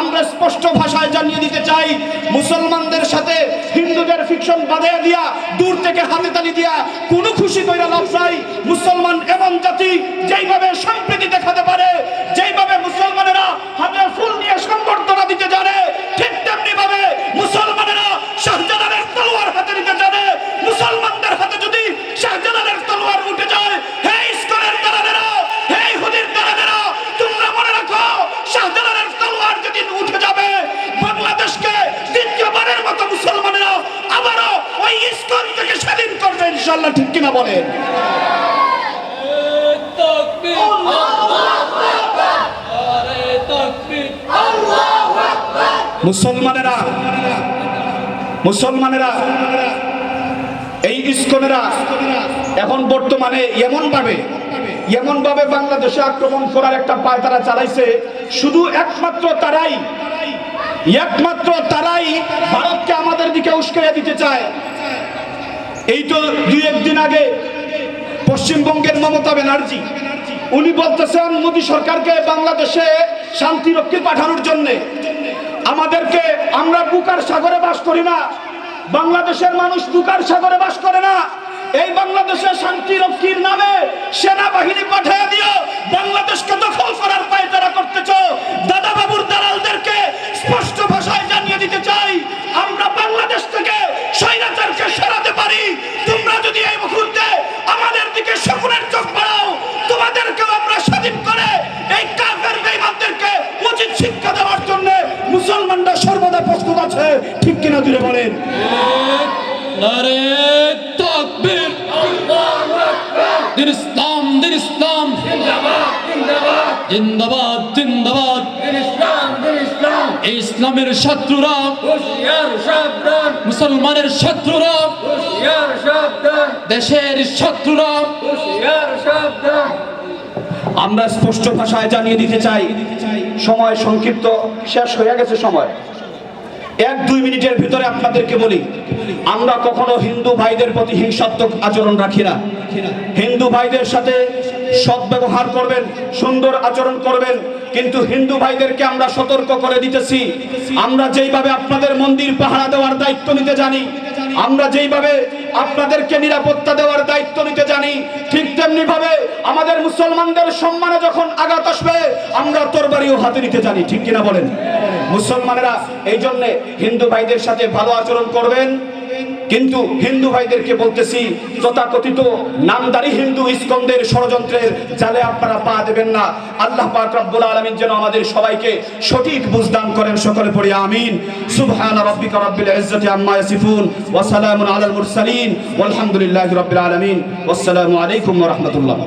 আমরা স্পষ্ট ভাষায় জানিয়ে দিতে চাই, মুসলমানদের সাথে হিন্দুদের ফিকশন বাঁধিয়ে দিয়া, দূর থেকে হাতে তালি দিয়া কোনো খুশি কইরা লাভ নাই। মুসলমান এমন জাতি, যেইভাবে সম্প্রীতি থেকে স্বাধীন করবে ইনশাল্লাহ ঠিক কিনা বলেন? মুসলমানেরা মুসলমানেরা এই ইস্কনেরা এখন বর্তমানে এমন ভাবে এমন ভাবে বাংলাদেশে আক্রমণ করার একটা পায় তারা চালাইছে। শুধু একমাত্র তারাই একমাত্র তারাই ভারতকে আমাদের দিকে উস্কাইয়া দিতে চায়। এই তো দুই একদিন আগে পশ্চিমবঙ্গের মমতা ব্যানার্জি, উনি বলতেছেন, মোদী সরকারকে বাংলাদেশে শান্তিরক্ষী পাঠানোর জন্য আমাদেরকে আমরা বুকার সাগরে বাস করি না, বাংলাদেশের মানুষ বুকার সাগরে বাস করে না, এই বাংলাদেশে শান্তি আছে? ঠিক কিনা দূরে বলেন। ইসলামের শত্রুরা। মুসলমানের শত্রুরা। দেশের শত্রুরা। আমরা স্পষ্ট ভাষায় জানিয়ে দিতে চাই, সময় সংক্ষিপ্ত, শেষ হয়ে গেছে সময়। এক, দুই মিনিটের ভিতরে আপনাদেরকে বলি, আমরা কখনো হিন্দু ভাইদের প্রতি হিংসাত্মক আচরণ রাখি না। হিন্দু ভাইদের সাথে সদ্ব্যবহার করবেন, সুন্দর আচরণ করবেন, কিন্তু হিন্দু ভাইদেরকে আমরা সতর্ক করে দিতেছি। আমরা যেইভাবে আপনাদের মন্দির পাহারা দেওয়ার দায়িত্ব নিতে জানি আমরা যেইভাবে আপনাদেরকে নিরাপত্তা দেওয়ার দায়িত্ব নিতে জানি, ঠিক তেমনি ভাবে আমাদের মুসলমানদের সম্মানে যখন আঘাত আসবে, আমরা তরবারিও হাতে নিতে জানি, ঠিক কিনা বলেন? মুসলমানেরা এই জন্যে হিন্দু ভাইদের সাথে ভালো আচরণ করবেন কিন্তু হিন্দু ভাইদেরকে বলতেছি তথাকথিত নামদারি হিন্দু ইস্কন্দের ষড়যন্ত্রের জালে আপনারা পা দেবেন না। আল্লাহ পাক রব্বুল আলামিন যেন আমাদের সবাইকে সঠিক বুঝদান করেন, সকলে পড়ি আমিন। সুবহান রাব্বিকা রাব্বিল ইজ্জাতি আম্মা ইয়াসিফুন, ওয়া সালামুন আলাল মুরসালিন, ওয়ালহামদুলিল্লাহি রাব্বিল আলামিন। ওয়াসসালামু আলাইকুম ওয়া রাহমাতুল্লাহ।